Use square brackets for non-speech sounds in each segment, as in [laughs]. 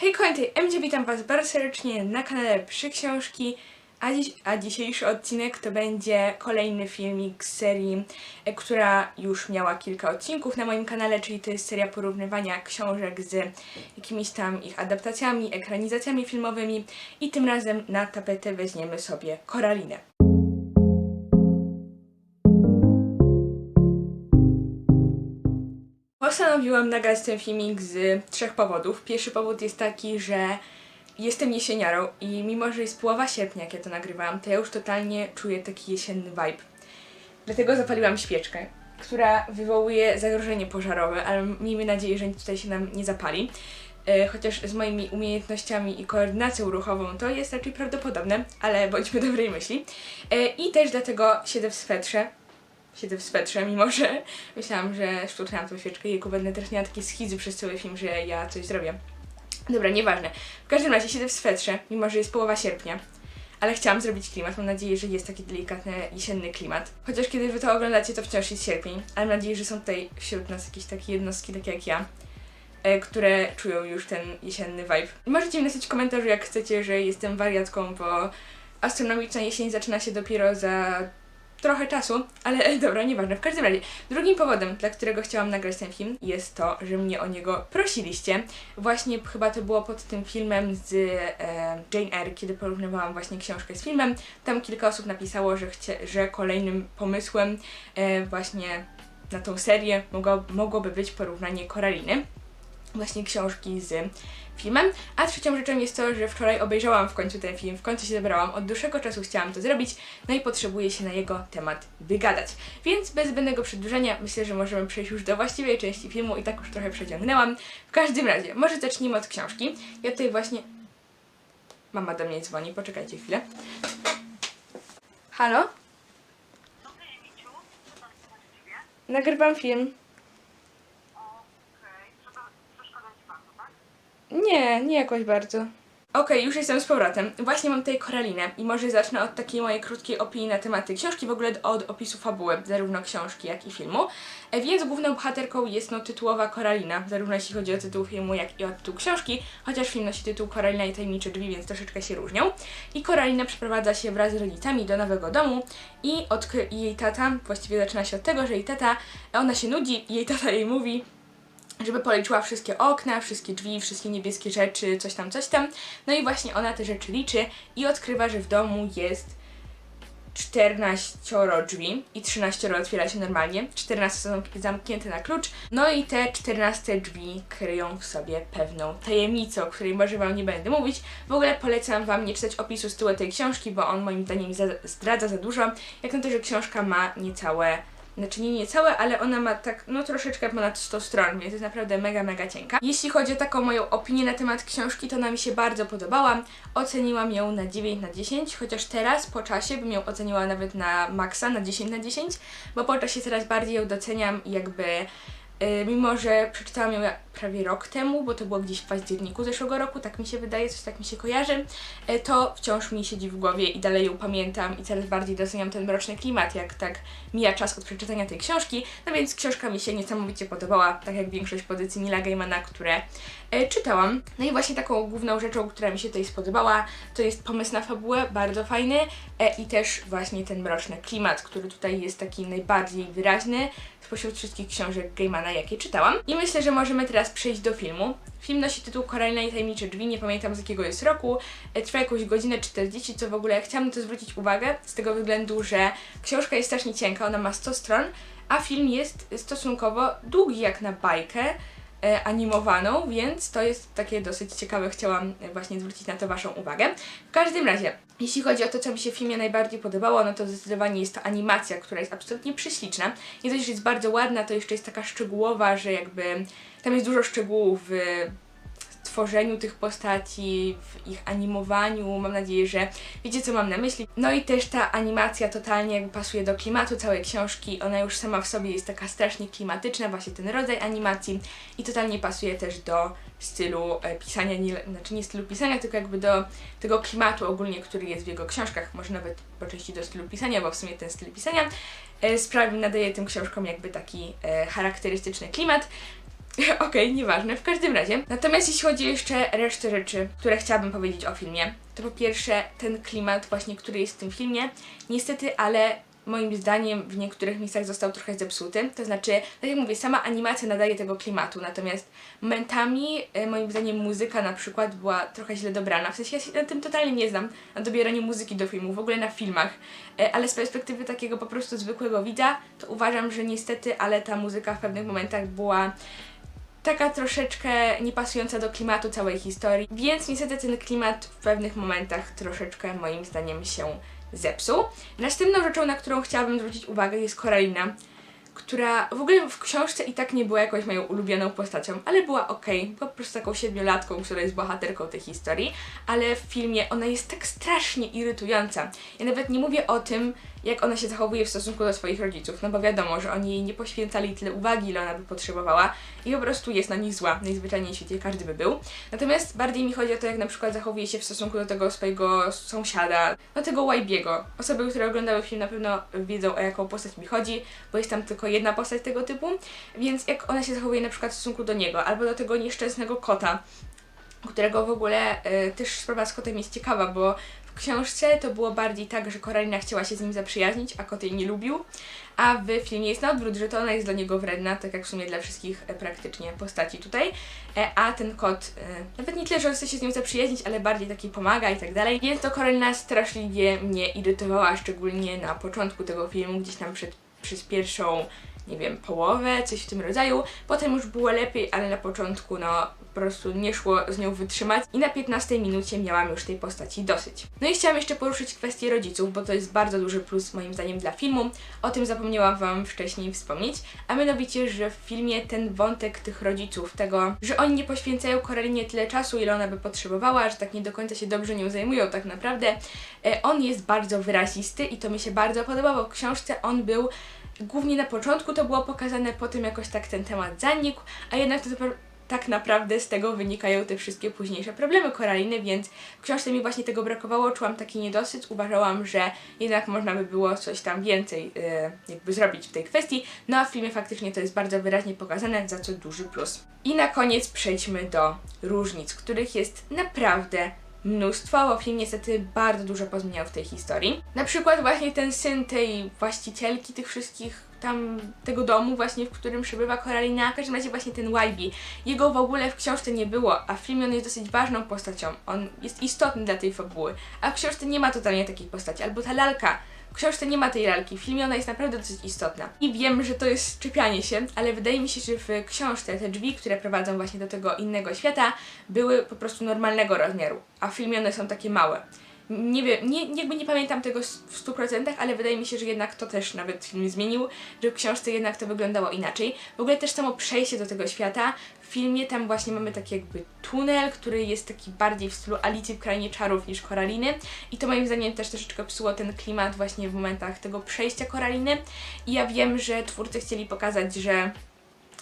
Hej kochani, MJ, witam was bardzo serdecznie na kanale Przy Książki, a, dziś, a dzisiejszy odcinek to będzie kolejny filmik z serii, e, która już miała kilka odcinków na moim kanale, czyli to jest seria porównywania książek z jakimiś tam ich adaptacjami, ekranizacjami filmowymi i tym razem na tapetę weźmiemy sobie Koralinę. Postanowiłam nagrać ten filmik z trzech powodów. Pierwszy powód jest taki, że jestem jesieniarą i mimo, że jest połowa sierpnia, jak ja to nagrywałam, to ja już totalnie czuję taki jesienny vibe. Dlatego zapaliłam świeczkę, która wywołuje zagrożenie pożarowe, ale miejmy nadzieję, że tutaj się nam nie zapali. E, Chociaż z moimi umiejętnościami i koordynacją ruchową to jest raczej prawdopodobne, ale bądźmy dobrej myśli. E, I też dlatego siedzę w swetrze, siedzę w swetrze, mimo że myślałam, że sztucznęłam tą świeczkę i będę też miała takie schizy przez cały film, że ja coś zrobię. Dobra, nieważne. W każdym razie siedzę w swetrze, mimo że jest połowa sierpnia. Ale chciałam zrobić klimat. Mam nadzieję, że jest taki delikatny jesienny klimat. Chociaż kiedy wy to oglądacie, to wciąż jest sierpień. Ale mam nadzieję, że są tutaj wśród nas jakieś takie jednostki, takie jak ja, e, które czują już ten jesienny vibe. Możecie mi napisać w komentarzu, jak chcecie, że jestem wariatką, bo astronomiczna jesień zaczyna się dopiero za trochę czasu, ale [laughs] dobra, nieważne. W każdym razie, drugim powodem, dla którego chciałam nagrać ten film, jest to, że mnie o niego prosiliście. Właśnie chyba to było pod tym filmem z e, Jane Eyre, kiedy porównywałam właśnie książkę z filmem. Tam kilka osób napisało, że, chcie, że kolejnym pomysłem e, właśnie na tą serię mogło, mogłoby być porównanie Koraliny właśnie książki z filmem. A trzecią rzeczą jest to, że wczoraj obejrzałam w końcu ten film, w końcu się zebrałam, od dłuższego czasu chciałam to zrobić, no i potrzebuję się na jego temat wygadać. Więc bez zbędnego przedłużenia myślę, że możemy przejść już do właściwej części filmu i tak już trochę przeciągnęłam. W każdym razie, może zacznijmy od książki. Ja tutaj właśnie... Mama do mnie dzwoni, poczekajcie chwilę. Halo? Nagrywam film. Okej, trzeba przeszkadzać panu, tak? Nie, nie jakoś bardzo. Okej, już jestem z powrotem. Właśnie mam tutaj Koralinę i może zacznę od takiej mojej krótkiej opinii na temat tej książki, w ogóle od opisu fabuły, zarówno książki, jak i filmu. E, Więc główną bohaterką jest no tytułowa Koralina, zarówno jeśli chodzi o tytuł filmu, jak i o tytuł książki, chociaż film nosi tytuł Koralina i tajemnicze drzwi, więc troszeczkę się różnią. I Koralina przeprowadza się wraz z rodzicami do nowego domu i, odkry- i jej tata, właściwie zaczyna się od tego, że jej tata, ona się nudzi i jej tata jej mówi, żeby policzyła wszystkie okna, wszystkie drzwi, wszystkie niebieskie rzeczy, coś tam, coś tam. No i właśnie ona te rzeczy liczy i odkrywa, że w domu jest 14 drzwi i 13 otwiera się normalnie. 14 są zamknięte na klucz. No i te 14 drzwi kryją w sobie pewną tajemnicę, o której może Wam nie będę mówić. W ogóle polecam Wam nie czytać opisu z tyłu tej książki, bo on moim zdaniem za, zdradza za dużo. Jak na to, że książka ma niecałe znaczy nie niecałe, ale ona ma tak, no troszeczkę ponad 100 stron, więc jest naprawdę mega, mega cienka. Jeśli chodzi o taką moją opinię na temat książki, to ona mi się bardzo podobała. Oceniłam ją na 9 na 10, chociaż teraz po czasie bym ją oceniła nawet na maksa, na 10 na 10, bo po czasie coraz bardziej ją doceniam jakby mimo, że przeczytałam ją prawie rok temu, bo to było gdzieś w październiku zeszłego roku, tak mi się wydaje, coś tak mi się kojarzy, y, to wciąż mi siedzi w głowie i dalej ją pamiętam i coraz bardziej doceniam ten mroczny klimat, jak tak mija czas od przeczytania tej książki, no więc książka mi się niesamowicie podobała, tak jak większość pozycji Nila Gaimana, które e, czytałam. No i właśnie taką główną rzeczą, która mi się tutaj spodobała, to jest pomysł na fabułę, bardzo fajny i też właśnie ten mroczny klimat, który tutaj jest taki najbardziej wyraźny spośród wszystkich książek Gaimana, jakie czytałam. I myślę, że możemy teraz przejść do filmu. Film nosi tytuł Koralina i tajemnicze drzwi, nie pamiętam z jakiego jest roku. E, Trwa jakąś godzinę 40, co w ogóle chciałam na to zwrócić uwagę, z tego względu, że książka jest strasznie cienka, ona ma 100 stron, a film jest stosunkowo długi jak na bajkę animowaną, więc to jest takie dosyć ciekawe. Chciałam e, właśnie zwrócić na to Waszą uwagę. W każdym razie, jeśli chodzi o to, co mi się w filmie najbardziej podobało, no to zdecydowanie jest to animacja, która jest absolutnie prześliczna. Nie dość, że jest bardzo ładna, to jeszcze jest taka szczegółowa, że jakby tam jest dużo szczegółów w tworzeniu tych postaci, w ich animowaniu. Mam nadzieję, że wiecie, co mam na myśli. No i też ta animacja totalnie pasuje do klimatu całej książki. Ona już sama w sobie jest taka strasznie klimatyczna, właśnie ten rodzaj animacji i totalnie pasuje też do stylu e, pisania, nie, znaczy nie stylu pisania, tylko jakby do tego klimatu ogólnie, który jest w jego książkach, może nawet po części do stylu pisania, bo w sumie ten styl pisania e, sprawił, nadaje tym książkom jakby taki e, charakterystyczny klimat. [laughs] Okej, nieważne, w każdym razie. Natomiast jeśli chodzi jeszcze resztę rzeczy, które chciałabym powiedzieć o filmie, to po pierwsze ten klimat właśnie, który jest w tym filmie, niestety, ale moim zdaniem w niektórych miejscach został trochę zepsuty. To znaczy, tak jak mówię, sama animacja nadaje tego klimatu, natomiast momentami e, moim zdaniem muzyka na przykład była trochę źle dobrana. W sensie ja się na tym totalnie nie znam, na dobieraniu muzyki do filmu, w ogóle na filmach, E, ale z perspektywy takiego po prostu zwykłego widza, to uważam, że niestety, ale ta muzyka w pewnych momentach była taka troszeczkę niepasująca do klimatu całej historii, więc niestety ten klimat w pewnych momentach troszeczkę moim zdaniem się zepsuł. Następną rzeczą, na którą chciałabym zwrócić uwagę jest Koralina, która w ogóle w książce i tak nie była jakąś moją ulubioną postacią, ale była okej, była po prostu taką siedmiolatką, która jest bohaterką tej historii, ale w filmie ona jest tak strasznie irytująca. Ja nawet nie mówię o tym, jak ona się zachowuje w stosunku do swoich rodziców, no bo wiadomo, że oni jej nie poświęcali tyle uwagi, ile ona by potrzebowała i po prostu jest na nich zła, najzwyczajniej w świecie każdy by był. Natomiast bardziej mi chodzi o to, jak na przykład zachowuje się w stosunku do tego swojego sąsiada, no tego Łajbiego. Osoby, które oglądały film na pewno wiedzą, o jaką postać mi chodzi, bo jest tam tylko jedna postać tego typu, więc jak ona się zachowuje na przykład w stosunku do niego, albo do tego nieszczęsnego kota, którego w ogóle y, też sprawa z kotem jest ciekawa, bo książce to było bardziej tak, że Koralina chciała się z nim zaprzyjaźnić, a kot jej nie lubił, a w filmie jest na odwrót, że to ona jest dla niego wredna, tak jak w sumie dla wszystkich e, praktycznie postaci tutaj, e, a ten kot e, nawet nie tyle, że chce się z nim zaprzyjaźnić, ale bardziej taki pomaga i tak dalej, więc to Koralina straszliwie mnie irytowała, szczególnie na początku tego filmu, gdzieś tam przed, przez pierwszą nie wiem, połowę, coś w tym rodzaju. Potem już było lepiej, ale na początku no po prostu nie szło z nią wytrzymać i na 15 minucie miałam już tej postaci dosyć. No i chciałam jeszcze poruszyć kwestię rodziców, bo to jest bardzo duży plus moim zdaniem dla filmu. O tym zapomniałam Wam wcześniej wspomnieć, a mianowicie, że w filmie ten wątek tych rodziców, tego, że oni nie poświęcają Koralinie tyle czasu, ile ona by potrzebowała, że tak nie do końca się dobrze nią zajmują tak naprawdę, e, on jest bardzo wyrazisty i to mi się bardzo podobało. W książce on był głównie na początku to było pokazane, potem jakoś tak ten temat zanikł, a jednak to tak naprawdę z tego wynikają te wszystkie późniejsze problemy Koraliny, więc w książce mi właśnie tego brakowało, czułam taki niedosyt, uważałam, że jednak można by było coś tam więcej e, jakby zrobić w tej kwestii, no a w filmie faktycznie to jest bardzo wyraźnie pokazane, za co duży plus. I na koniec przejdźmy do różnic, których jest naprawdę mnóstwo, bo film niestety bardzo dużo pozmieniał w tej historii. Na przykład właśnie ten syn tej właścicielki tych wszystkich tam tego domu właśnie, w którym przebywa Koralina, w każdym razie właśnie ten YB. Jego w ogóle w książce nie było, a w filmie on jest dosyć ważną postacią. On jest istotny dla tej fabuły, a w książce nie ma totalnie takiej postaci. Albo ta lalka. W książce nie ma tej lalki, w filmie ona jest naprawdę dosyć istotna. I wiem, że to jest czepianie się, ale wydaje mi się, że w książce te drzwi, które prowadzą właśnie do tego innego świata, były po prostu normalnego rozmiaru, a w filmie one są takie małe. Nie wiem, nie, jakby nie pamiętam tego w 100%, ale wydaje mi się, że jednak to też nawet film zmienił, że w książce jednak to wyglądało inaczej. W ogóle też samo przejście do tego świata, w filmie tam właśnie mamy taki jakby tunel, który jest taki bardziej w stylu Alicji w Krainie Czarów niż Koraliny. I to moim zdaniem też troszeczkę psuło ten klimat właśnie w momentach tego przejścia Koraliny. I ja wiem, że twórcy chcieli pokazać, że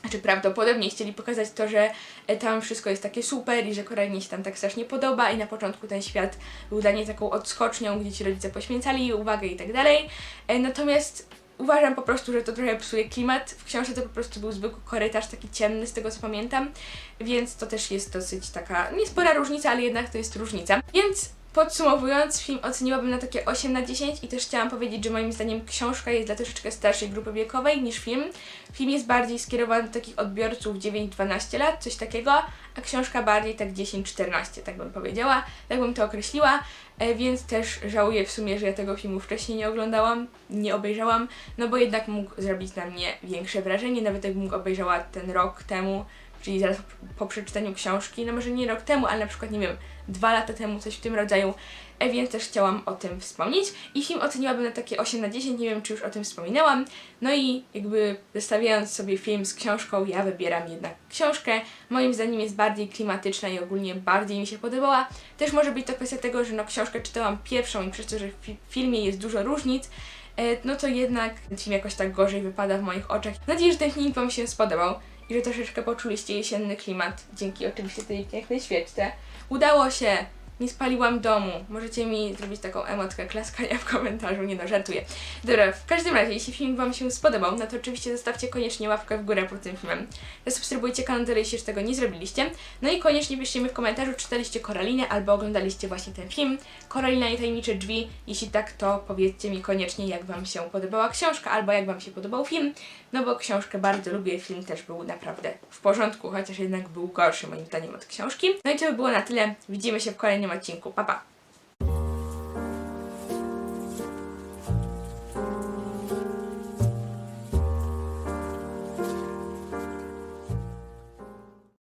znaczy prawdopodobnie chcieli pokazać to, że e, tam wszystko jest takie super i że Koralinie się tam tak strasznie podoba i na początku ten świat był dla niej taką odskocznią, gdzie ci rodzice poświęcali uwagę i tak dalej. E, Natomiast uważam po prostu, że to trochę psuje klimat. W książce to po prostu był zwykły korytarz, taki ciemny z tego co pamiętam, więc to też jest dosyć taka niespora różnica, ale jednak to jest różnica. Więc Podsumowując, film oceniłabym na takie 8 na 10 i też chciałam powiedzieć, że moim zdaniem książka jest dla troszeczkę starszej grupy wiekowej niż film. Film jest bardziej skierowany do takich odbiorców 9-12 lat, coś takiego, a książka bardziej tak 10-14, tak bym powiedziała, tak bym to określiła, e, więc też żałuję w sumie, że ja tego filmu wcześniej nie oglądałam, nie obejrzałam, no bo jednak mógł zrobić na mnie większe wrażenie, nawet jakbym go obejrzała ten rok temu, czyli zaraz po przeczytaniu książki, no może nie rok temu, ale na przykład, nie wiem, dwa lata temu, coś w tym rodzaju, więc też chciałam o tym wspomnieć. I film oceniłabym na takie 8 na 10, nie wiem czy już o tym wspominałam. No i jakby zestawiając sobie film z książką, ja wybieram jednak książkę. Moim zdaniem jest bardziej klimatyczna i ogólnie bardziej mi się podobała. Też może być to kwestia tego, że no książkę czytałam pierwszą i przez to, że w fi- filmie jest dużo różnic, e, no to jednak film jakoś tak gorzej wypada w moich oczach. Nadzieję, że ten film Wam się spodobał i że troszeczkę poczuliście jesienny klimat dzięki oczywiście tej pięknej świeczce. Udało się nie spaliłam domu. Możecie mi zrobić taką emotkę klaskania w komentarzu, nie no, żartuję. Dobra, w każdym razie, jeśli film Wam się spodobał, no to oczywiście zostawcie koniecznie łapkę w górę pod tym filmem. Zasubskrybujcie kanał, jeżeli jeszcze tego nie zrobiliście. No i koniecznie piszcie mi w komentarzu, czy czytaliście Koralinę albo oglądaliście właśnie ten film. Koralina i tajemnicze drzwi. Jeśli tak, to powiedzcie mi koniecznie, jak Wam się podobała książka albo jak Wam się podobał film. No bo książkę bardzo lubię, film też był naprawdę w porządku, chociaż jednak był gorszy moim zdaniem od książki. No i to by było na tyle. Widzimy się w kolejnym odcinku. Pa, pa!